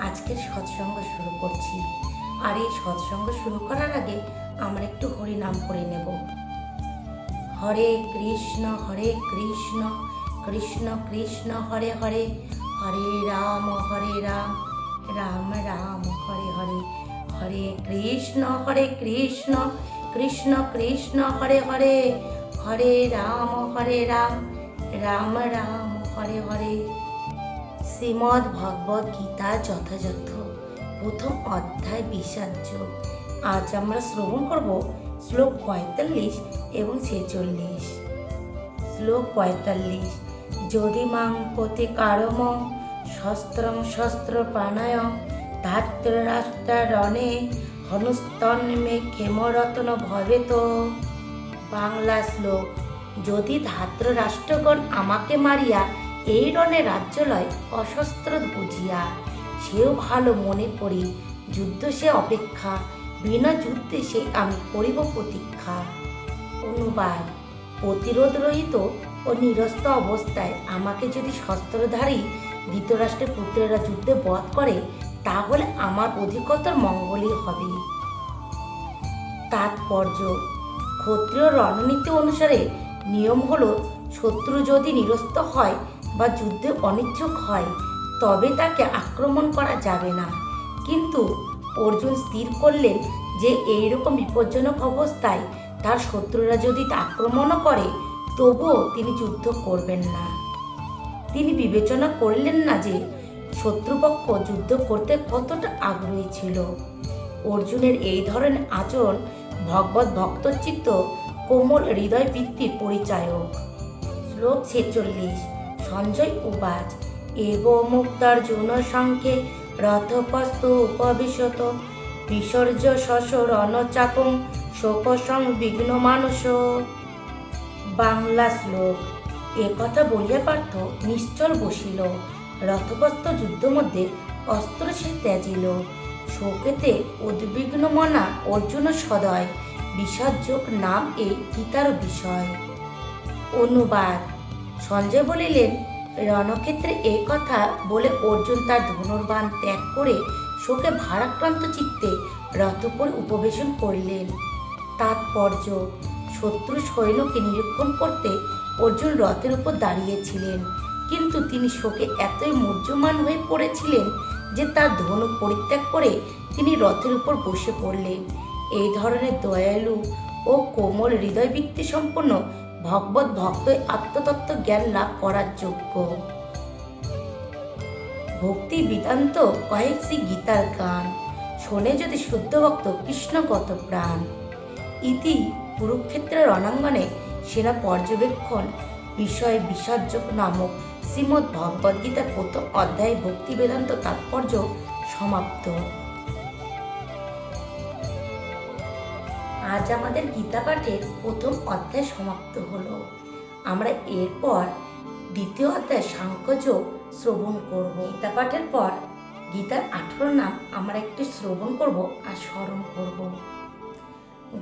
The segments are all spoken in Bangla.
আজকের সৎসঙ্গ শুরু করছি। আর এই সৎসঙ্গ শুরু করার আগে আমরা একটু হরি নাম করে নেব। হরে কৃষ্ণ হরে কৃষ্ণ কৃষ্ণ কৃষ্ণ, হরে হরে হরে রাম হরে রাম রাম রাম, হরে হরে হরে কৃষ্ণ হরে কৃষ্ণ কৃষ্ণ কৃষ্ণ, হরে হরে হরে রাম হরে রাম রাম রাম, হরে হরে। শ্রীমদ্ ভগবদ গীতা যথাযথ। প্রথম অধ্যায় বিষাজ্য। আজ আমরা শ্রবণ করব শ্লোক পঁয়তাল্লিশ এবং ছেচল্লিশ। শ্লোক পঁয়তাল্লিশ। যদি মাং পতি কারম, শস্ত্রং শস্ত্র প্রাণায়ম ধাত্র রাষ্ট্রারণে হনুস্তন মে ক্ষেমরত্ন ভবে তো বাংলা শ্লোক। যদি ধাত্র রাষ্ট্রগণ আমাকে মারিয়া এই রণে রাজ্যলয় অশস্ত্র বুঝিয়া। সেও ভালো মনে করি, যুদ্ধ সে অপেক্ষা, বিনা যুদ্ধে সে আমি করিব প্রতীক্ষা। অনুবাদ, প্রতিরোধ রহিত ও নিরস্ত অবস্থায় আমাকে যদি শস্ত্রধারী ধৃতরাষ্ট্রের পুত্রেরা যুদ্ধে বধ করে, তাহলে আমার অধিকতর মঙ্গলই হবে। তাৎপর্য, ক্ষত্রিয় রণনীতি অনুসারে নিয়ম হলো, শত্রু যদি নিরস্ত হয় বা যুদ্ধে অনিচ্ছুক হয়, তবে তাকে আক্রমণ করা যাবে না। কিন্তু অর্জুন স্থির করলেন যে এই রকম বিপজ্জনক অবস্থায় তার শত্রুরা যদি আক্রমণও করে, তবুও তিনি যুদ্ধ করবেন না। তিনি বিবেচনা করলেন না যে, শত্রুপক্ষ যুদ্ধ করতে কতটা আগ্রহী ছিল। অর্জুনের এই ধরনের আচরণ ভগবত ভক্তচিত্ত কোমল হৃদয় বৃত্তির পরিচায়ক। শ্লোক ছেচল্লিশ। সঞ্জয় উবাচ এব মুক্তার্জুন সংখ্যে রথপস্ত উপবিশত। বিসর্য শশ রণচাপং শোকসং বিঘ্ন মানুষ বাংলা শ্লোক। এ কথা বলিয়া পার্থ নিশ্চল বসিল। রথপস্ত যুদ্ধ মধ্যে অস্ত্র সে ত্যাজিল। শোকেতে উদ্বিগ্ন মনা অর্জুন সদয়। বিষাদযোগ নাম এই গীতার বিষয়। অনুবাদ। সঞ্জয় বলিলেন, রণক্ষেত্রে এই কথা বলে অর্জুন তার ধনুর্বাণ ত্যাগ করে শোকে ভারাক্রান্ত চিত্তে রথপর উপবেশন করলেন। তাৎপর্য, শত্রু সৈন্যকে নিরীক্ষণ করতে অর্জুন রথের উপর দাঁড়িয়েছিলেন। কিন্তু তিনি শোকে এতই মূর্যমান হয়ে পড়েছিলেন যে তার ধনু পরিত্যাগ করে তিনি রথের উপর বসে পড়লেন। এই ধরনের দয়ালু ও কোমল হৃদয় সম্পন্ন ভগবত ভক্ত আত্মতত্ত্ব জ্ঞান লাভ করার যোগ্য। ভক্তি বিতান্ত কয়েক শ্রী গীতার গান, শোনে যদি শুদ্ধ ভক্ত কৃষ্ণগত প্রাণ। ইতি কুরুক্ষেত্রের রণাঙ্গনে সেরা পর্যবেক্ষণ, বিষয় বিষাদযোগ নামক শ্রীমদ্ ভগবদ্গীতার প্রথম অধ্যায়ে ভক্তি বেদান্ত তাৎপর্য সমাপ্ত। আজ আমাদের গীতা পাঠের প্রথম অধ্যায় সমাপ্ত হলো। আমরা এরপর দ্বিতীয় অধ্যায় সাংখ্যযোগ শ্রবণ করব। গীতা পাঠের পর গীতার আঠেরো নাম আমরা একটু শ্রবণ করব আর স্মরণ করব।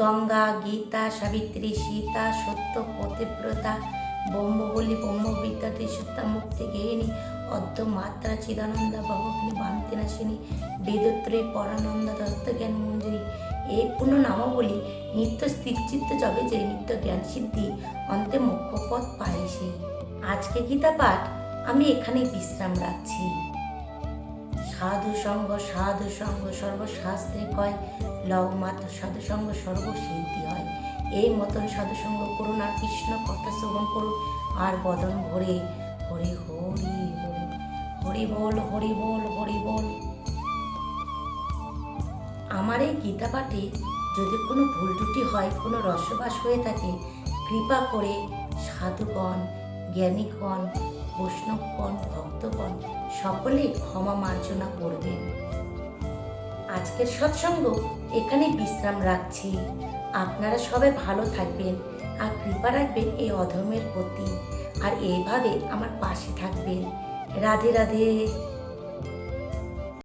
গঙ্গা, গীতা, সাবিত্রী, সীতা, সত্য, পতিব্রতা, ব্রহ্মবলি, ব্রহ্মবিদ্যা সত্তা মুক্তি, গেহিনী অদ্য মাত্রা চিদানন্দা ভবগ্নি বান্তিনাশিনী বেদত্রয়ী পরানন্দা, দত্ত জ্ঞান মঞ্জুরি এই পূর্ণ নামাবলী নিত্য স্থিরচিত্ত যাবে যে নিত্য জ্ঞান সিদ্ধি, অন্তে মুখ্য পথ পায় সে। আজকে গীতা পাঠ আমি এখানে বিশ্রাম রাখছি। সাধু সঙ্গ সাধু সঙ্গ সর্বশাস্ত্রে কয়, লও মাত্র সাধু সঙ্গ সর্বসিদ্ধি হয়। এই মতন সাধু সঙ্গ করুন আর কৃষ্ণ কথা শ্রবণ করুন, আর বদন ভরে হরি হরি বল। হরি বল হরি বল হরি বল। আমার এই গীতা পাঠে যদি কোনো ভুল ত্রুটি হয়, কোনো রসবাস হয়ে থাকে, কৃপা করে সাধুগণ, জ্ঞানীগণ, বৈষ্ণবগণ, ভক্তগণ সকলে ক্ষমা মার্জনা করবেন। আজকের সৎসঙ্গ এখানে বিশ্রাম রাখছি। আপনারা সবাই ভালো থাকবেন আর কৃপা রাখবেন এই অধর্মের প্রতি। আর এইভাবে আমার পাশে থাকবেন। রাধে রাধে।